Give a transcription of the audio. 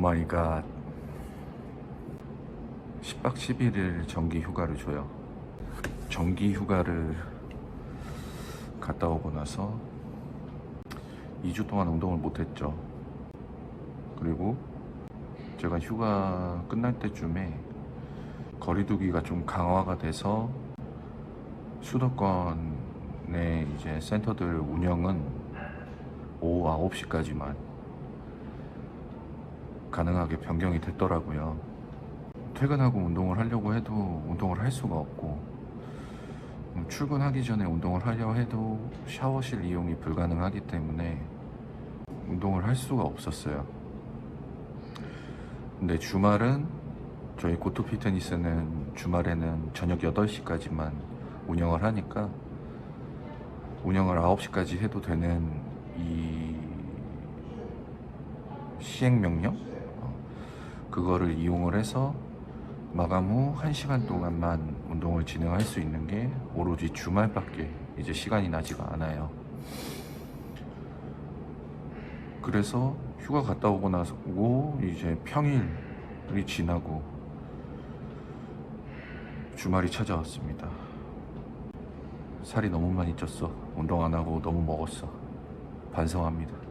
마이 갓 10박 11일 정기 휴가를 줘요. 정기 휴가를 갔다 오고 나서 2주 동안 운동을 못했죠. 그리고 제가 휴가 끝날 때쯤에 거리두기가 좀 강화가 돼서 수도권의 이제 센터들 운영은 오후 9시까지만 가능하게 변경이 됐더라고요. 퇴근하고 운동을 하려고 해도 운동을 할 수가 없고 음, 출근하기 전에 운동을 하려 해도 샤워실 이용이 불가능하기 때문에 운동을 할 수가 없었어요. 근데 주말은 저희 고토 피트니스는 주말에는 저녁 8시까지만 운영을 하니까 운영을 9시까지 해도 되는 이 시행명령 어, 그거를 이용을 해서 마감 후 1시간 동안만 운동을 진행할 수 있는 게 오로지 주말밖에 이제 시간이 나지가 않아요. 그래서 휴가 갔다 오고 나서고 이제 평일이 지나고 주말이 찾아왔습니다. 살이 너무 많이 쪘어. 운동 안 하고 너무 먹었어. 반성합니다.